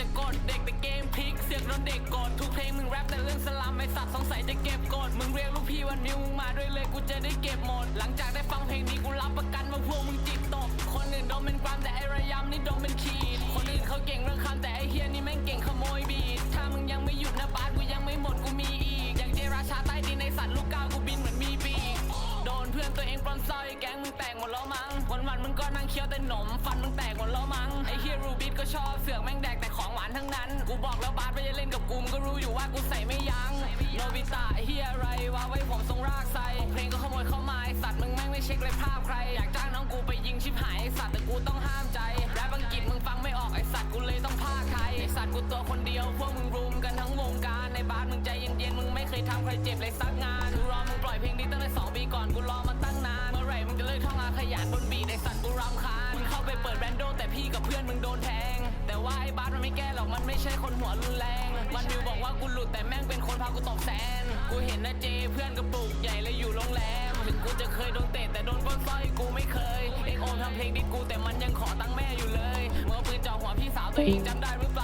จะกดเด็กแต่เกมพลิกเสียงโดนเด็กกดทุกเพลงมึงแรปแต่เรื่องสลัมไอสัตว์สงสัยจะเก็บกดมึงเรียกลูกพี่วันนิ้วมึงมาด้วยเลยกูจะได้เก็บหมด หลังจากได้ฟังเพลงนี้กูรับประกันว่าพวกมึงจิตตก คนอื่นโดนเป็นความแต่ไอระยำนี่โดนเป็นขีด คนอื่นเขาเก่งเรื่องคำแต่ไอเฮียนี่แม่งเก่งขโมยบีทถ้ามึงยังไม่หยุดนะบาสกูยังไม่หมดกูมีอีก อย่างเจราชาใต้ดินในสัตว์ลูกก้าวกูบินเหมือนมีปีกโดนเพื่อนตัวเองปลอนซอยแก๊งมึงแตกหมดแล้วมั้งวันวันมึงก็นั่งเคี้ยวแต่หนมฟันมึงแตกหมดแล้วมั้งไอเฮียรู กูบอกแล้วบาสไม่จะเล่นกับกูมึงก็รู้อยู่ว่ากูใส่ไม่ยั้งโนบิตะเฮียอะไรวะไว้ผมทรงรากใส่เพลงก็ขโมยเข้ามาไอสัตว์มึงแม่งไม่เช็คเลยภาพใคร อยากจ้างน้องกูไปยิงชิบหายไอสัตว์แต่กูต้องห้ามใจแรปอังกฤษมึงฟังไม่ออกไอสัตว์กูเลยต้องพากไทยไอสัตว์กูตัวคนเดียวพวกมึงรุมกันทั้งวงการในบาสมึงใจเย็นๆมึงไม่เคยทำใครเจ็บเลยสักงานกูรอมึงปล่อยเพลงนี้ตั้งแต่สองปีก่อนกูรอมาตั้งนานเมื่อไหร่มึงจะเลิกท่องอาขยันบนบีไอสัตว์กูรำคาญมึงเข้าไปเปิดแบรนโดแต่พี่กับเพื่อนมึงโดนแทง แต่ว่าไอ้บาสมันไม่แก้หรอกมันไม่ใช่คนหัวรุนแรง มันวิวบอกว่ากูหลุดแต่แม่งเป็นคนพากูตกแสนกูเห็นนะเจเพื่อนกระปุกใหญ่เลยอยู่โรงแรมถึงกูจะเคยโดนเตะแต่โดนปล้นสร้อยกูไม่เคยเอ็กโอมทำเพลงดิสกูแต่มันยังขอตังค์แม่อยู่เลยเมื่อปืนจ่อหัวพี่สาวตัวเองจำได้หรือเปล่า